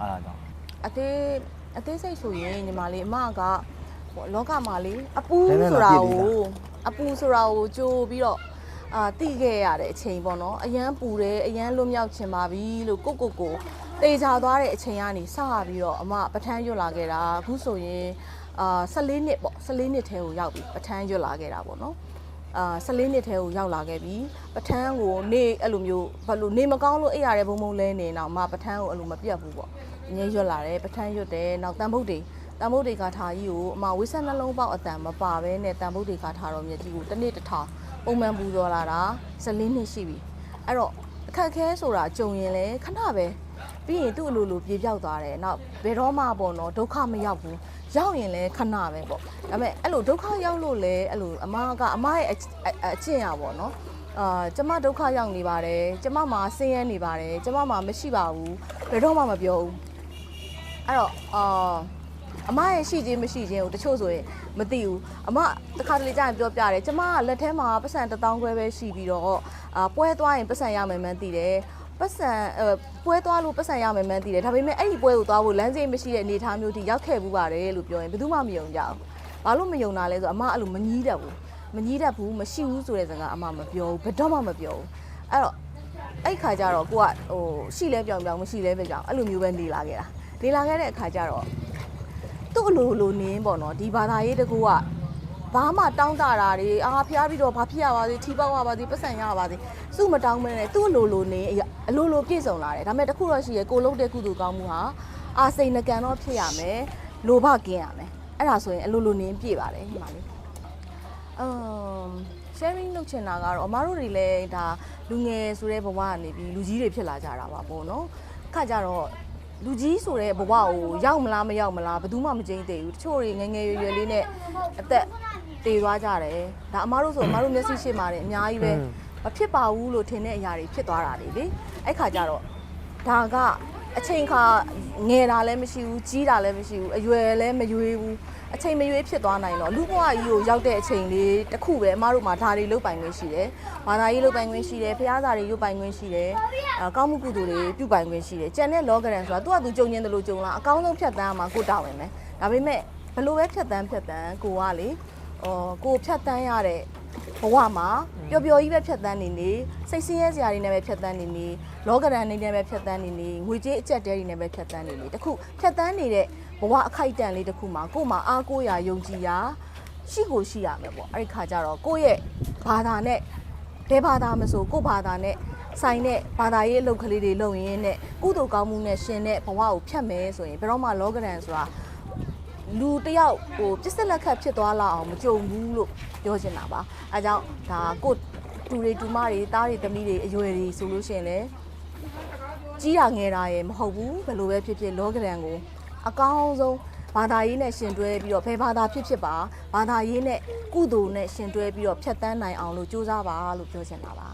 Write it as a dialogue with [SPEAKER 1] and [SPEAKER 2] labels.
[SPEAKER 1] အဲ့ဒါကြောင့်
[SPEAKER 2] အသေးအသေးစိတ်ဆိုရင်ညီမလေးအမကဟိုလောကမှာလေအပူဆိုတာကိုအပူဆိုတာကိုကြိုးပြီးတော့အာတိခဲ့ရတဲ့အချိန်ပေါ့နော်အရန်ပူတယ်အရန်လွတ်မြောက်ချင်ပါပြီလို့ကိုကိုကိုတေချာသွားတဲ့အချိန်ကနေစပြီးတော့အမပထန်းရွတ်လာခဲ့တာအခုဆိုရင်အာ14နှစ်ပေါ့14နှစ်ထဲကိုရောက်ပြီပထန်းရွတ်လာခဲ့တာပေါ့နော် အာ14နှစ်ထဲကိုရောက်လာခဲ့ပြီပထန်းကိုနေအဲ့လိုမျိုးဘာလို့နေမကောင်းလို့အိပ်ရတဲ့ဘုံဘုံလဲနေတော့မှပထန်းကိုအဲ့လိုမပြတ်ဘူးပေါ့အငြင်းရွတ်လာတယ်ပထန်းရွတ်တယ်နောက်တန်ဖုတ်တွေတန်ဖုတ်တွေကထားကြီးကိုအမဝိဆက်နှလုံးပေါက်အတန်မပါဘဲနဲ့တန်ဖုတ်တွေကထားတော့မြက်ကြီးကိုတစ်နေ့တစ်ထောင်ပုံမှန်ပူဇော်လာတာ14နှစ်ရှိပြီအဲ့တော့အခက်ခဲဆိုတာကြုံရင်လည်းခဏပဲပြီးရင်သူ့အလိုလိုပြေပြောက်သွားတယ်နောက်ဘယ်တော့မှပေါ့နော်ဒုက္ခမရောက်ဘူး ရောက်ရင်လည်းခဏပဲပေါ့ဒါပေမဲ့အဲ့လိုဒုက္ခရောက်လို့လည်းအဲ့လိုအမကအမရဲ့အအအကျင့်ရပါတော့အာကျမဒုက္ခရောက်နေပါတယ်ကျမမှာဆင်းရဲနေပါတယ်ကျမမှာမရှိပါဘူးဘယ်တော့မှမပြောဘူးအဲ့တော့အာအမရဲ့ရှိခြင်းမရှိခြင်းကိုတချို့ဆိုရင်မသိဘူးအမတစ်ခါတလေကြာရင်ပြောပြတယ်ကျမကလက်ထဲမှာပတ်စံတစ်တောင်းခွဲပဲရှိပြီးတော့အာပွဲသွားရင်ပတ်စံရမယ်မှန်းသိတယ် ပတ်စံအဲပွဲသွားလို့ပတ်စံရမယ်မှန်းသိတယ်ဒါပေမဲ့အဲ့ဒီပွဲကိုသွားဖို့လမ်းစိမရှိတဲ့အနေအထားမျိုးထိရောက်ခဲ့ဘူးပါတယ်လို့ပြောရင်ဘယ်သူမှမယုံကြဘူးဘာလို့မယုံတာလဲဆိုတော့အမအဲ့လိုမကြီးတတ်ဘူးမကြီးတတ်ဘူးမရှိဘူးဆိုတဲ့စကားအမမပြောဘူးဘယ်တော့မှမပြောဘူးအဲ့တော့အဲ့ခါကျတော့ကိုကဟိုရှိလဲပြောင်ပြောင်မရှိလဲပဲကြောင်အဲ့လိုမျိုးပဲနေလာခဲ့တာနေလာခဲ့တဲ့အခါကျတော့သူ့အလိုလိုနင်းပေါ့နော်ဒီဘာသာရေးတကူက ဘာမှတောင်းတတာတွေအာဖျားပြီးတော့ဘာဖြစ်ရပါသေးထီပေါက်ရပါသေးပတ်စံရပါသေးသူ့မတောင်းမနဲ့သူ့အလိုလိုနင်းအလိုလိုပြည့်စုံလာတယ်ဒါပေမဲ့တခုတော့ရှိရကိုလုံးတဲ့ကုသိုလ်ကောင်းမှုဟာအာစိန်နကန်တော့ဖြစ်ရမယ်လိုဘကင်းရမယ်အဲ့ဒါဆိုရင်အလိုလိုနင်းပြည့်ပါတယ်ဒီမှာလေးအမ် sharing လုပ်ချင်တာကတော့အမားတို့တွေလည်းဒါလူငယ်ဆိုတဲ့ဘဝကနေပြီးလူကြီးတွေဖြစ်လာကြတာပါပေါ့နော်ခါကြတော့လူကြီးဆိုတဲ့ဘဝကိုရောက်မလားမရောက်မလားဘယ်သူမှမကြိမ့်သေးဘူးတချို့တွေငယ်ငယ်ရွယ်ရွယ်လေးနဲ့အသက် တည်သွားကြတယ်ဒါအမားတို့ဆိုအမားတို့မျက်စိရှိမှာတယ်အများကြီးပဲမဖြစ်ပါဘူးလို့ထင်တဲ့အရာတွေဖြစ်သွားတာလေလေအဲ့ခါကျတော့ဒါကအချိန်ခါငယ်တာလည်းမရှိဘူးကြီးတာလည်းမရှိဘူးအရွယ်လည်းမရွေးဘူးအချိန်မရွေးဖြစ်သွားနိုင်တော့လူဘဝကြီးကိုရောက်တဲ့အချိန်လေးတစ်ခုပဲအမားတို့မှာဒါတွေလုတ်ပိုင်ခွင့်ရှိတယ်ဘာသာရေးလုတ်ပိုင်ခွင့်ရှိတယ်ဖျားစာတွေလုတ်ပိုင်ခွင့်ရှိတယ်အကောင်းမှုကုသိုလ်တွေပြုပိုင်ခွင့်ရှိတယ်။ကြံတဲ့လောကရန်ဆိုတာသူကသူကြုံညင်းတယ်လို့ကြုံလားအကောင်းဆုံးဖြတ်တန်းမှာကိုတာဝန်ပဲ။ဒါပေမဲ့ဘလို့ပဲဖြတ်တန်းဖြတ်တန်းကိုကလေ ဟောကိုဖြတ်တန်းရတဲ့ဘဝမှာပျော်ပျော်ကြီးပဲဖြတ်တန်းနေနေစိတ်ဆင်းရဲစရာတွေနဲ့ပဲဖြတ်တန်းနေနေလောကရန်နေနဲ့ပဲဖြတ်တန်းနေနေငွေကြေးအကျက်တဲတွေနဲ့ပဲဖြတ်တန်းနေနေတခုဖြတ်တန်းနေတဲ့ဘဝအခိုက်အတန့်လေးတခုမှာကို့မှာအားကိုးရာယုံကြည်ရာရှိကိုရှိရမယ်ပေါ့အဲ့ဒီခါကျတော့ကိုယ့်ရဲ့ဘာသာနဲ့ဘယ်ဘာသာမဆိုကိုယ့်ဘာသာနဲ့ဆိုင်တဲ့ဘာသာရေးအလုပ်ကလေးတွေလုပ်ရင်းနဲ့ကုသိုလ်ကောင်းမှုနဲ့ရှင်တဲ့ဘဝကိုဖြတ်မယ်ဆိုရင်ဘယ်တော့မှလောကရန်ဆိုတာ လူတစ်ယောက်ဟိုပြစ်စက်လက်ခတ်ဖြစ်သွားလောက်အောင်မကြုံဘူးလို့ပြောချင်တာပါအဲကြောင့်ဒါကိုယ့်တူတွေတူမတွေသားတွေသမီးတွေအရွယ်တွေဆိုလို့ရှိရင်လည်းကြီးတာငယ်တာရယ်မဟုတ်ဘူးဘယ်လိုပဲဖြစ်ဖြစ်လောကရန်ကိုအကောင်းဆုံးဘာသာရေးနဲ့ရှင်တွဲပြီးတော့ဘယ်ဘာသာဖြစ်ဖြစ်ပါဘာသာရေးနဲ့ကုသိုလ်နဲ့ရှင်တွဲပြီးတော့ဖြတ်တန်းနိုင်အောင်လို့ကြိုးစားပါလို့ပြောချင်တာပါ